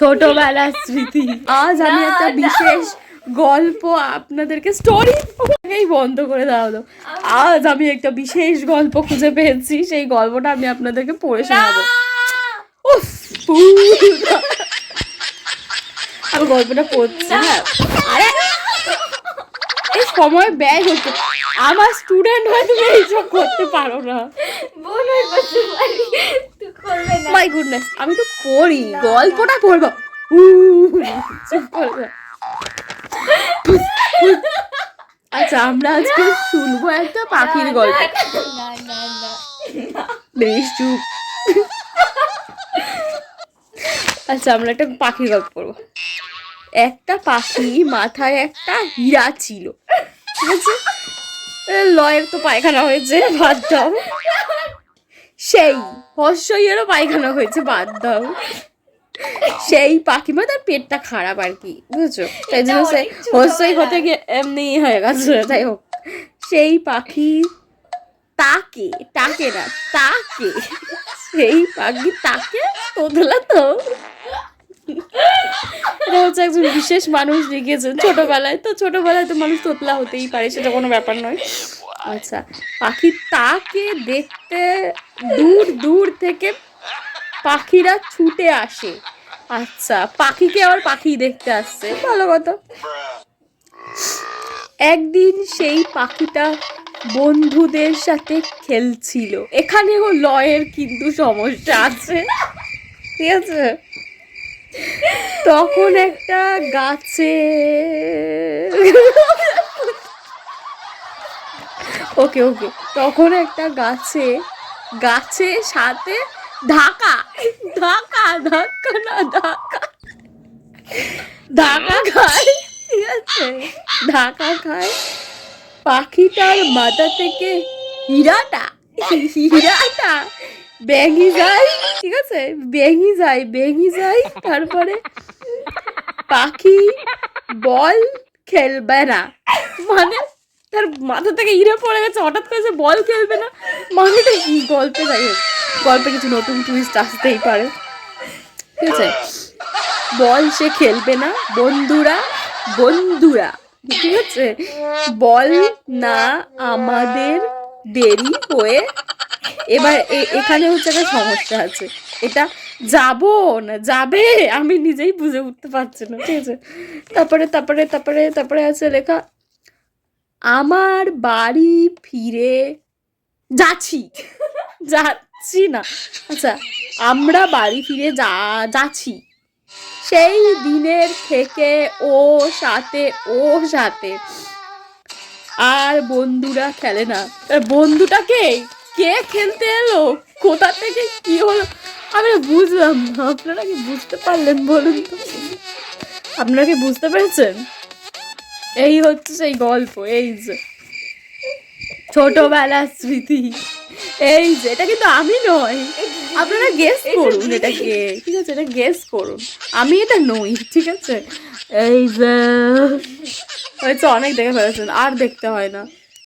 ছোটবেলার স্মৃতি। আজ আমি একটা বিশেষ গল্প আপনাদেরকে স্টোরি বন্ধ করে হলো। আজ আমি একটা বিশেষ গল্প খুঁজে পেয়েছি সেই গল্পটা আমি আপনাদেরকে পড়ে শোনাবো। আমি গল্পটা পড়ছি হ্যাঁ। আরে এই সময় ব্যয় হচ্ছে। আমার স্টুডেন্ট হয়ে তুমি এইসব করতে পারো না। মাই গুডনেস আমি তো পড়ি গল্পটা পড়ব। আচ্ছা আমরা আজকে শুনব একটা পাখির গল্প। বেশ চুপ। আচ্ছা আমরা একটা পাখির গল্প করব একটা পাখি মাথায় একটা হীরা ছিল ঠিক আছে? লয়ের তো পায়খানা হয়েছে ভাত দাও। সেই হর্ষইয়েরও পায়খানা হয়েছে বাদ দাও। সেই পাখি মানে তার পেটটা খারাপ আর কি বুঝছ? তাই জন্য সে। হর্ষই হতে গিয়ে এমনি হয়ে গেছে যাই হোক। সেই পাখি তাকে তাকে না তাকে সেই পাখি তাকে তোতলা তো। এটা হচ্ছে একজন বিশেষ মানুষ লিখেছেন ছোটবেলায় তো ছোটবেলায় তো মানুষ তোতলা হতেই পারে সেটা কোনো ব্যাপার নয়। আচ্ছা পাখি তাকে দেখতে দূর দূর থেকে পাখিরা ছুটে আসে। আচ্ছা পাখিকে আবার পাখি দেখতে আসছে, ভালো কথা। একদিন সেই পাখিটা বন্ধুদের সাথে খেলছিল। এখানেও লয়ের কিন্তু সমস্যা আছে। ঠিক আছে? তখন একটা গাছে ওকে ওকে। তখন একটা গাছে গাছে সাথে ঢাকা ঢাকা ধাক্কা না ঢাকা ঢাকা খায়, ঠিক আছে? ঢাকা খায়। পাখিটার মাথা থেকে হীরাটা হীরাটা ব্যাঙি যায়, ঠিক আছে? ব্যাঙি যায় ব্যাঙি যায়, তারপরে পাখি বল খেলবে না। মানে তার মাথা থেকে হিরে পড়ে গেছে, হঠাৎ করে যে বল খেলবে না। মানেটা কি গল্পে যাই গল্পে কিছু নতুন টুইস্ট আসতেই পারে। ঠিক আছে? বল সে খেলবে না, বন্ধুরা বন্ধুরা। ঠিক আছে? বল না আমাদের দেরি হয়ে, এবার এখানে হচ্ছে একটা সমস্যা আছে। এটা যাব না, যাবে? আমি নিজেই বুঝে উঠতে পারছি না। ঠিক আছে? তারপরে তারপরে তারপরে তারপরে আছে লেখা আমার বাড়ি ফিরে যাচ্ছি। যাচ্ছি না। আচ্ছা আমরা বাড়ি ফিরে যা, যাচ্ছি। সেই দিনের থেকে ও সাথে ও সাথে। আর বন্ধুরা খেলে না। বন্ধুটাকে কে খেলতে এলো? কোথা থেকে কি হলো? আমি বুঝলাম না। আপনারা কি বুঝতে পারলেন বলুন তো? আপনারা কি বুঝতে পেরেছেন? এই হচ্ছে সেই গল্প এই যে। ছোটবেলার স্মৃতি। এই যে এটা কিন্তু আমি নয় আপনারা গেস করুন এটাকে। ঠিক আছে এটা গেস করুন। আমি এটা নই ঠিক আছে? এই যে হয়েছে অনেক দেখে ফেলেছেন আর দেখতে হয় না।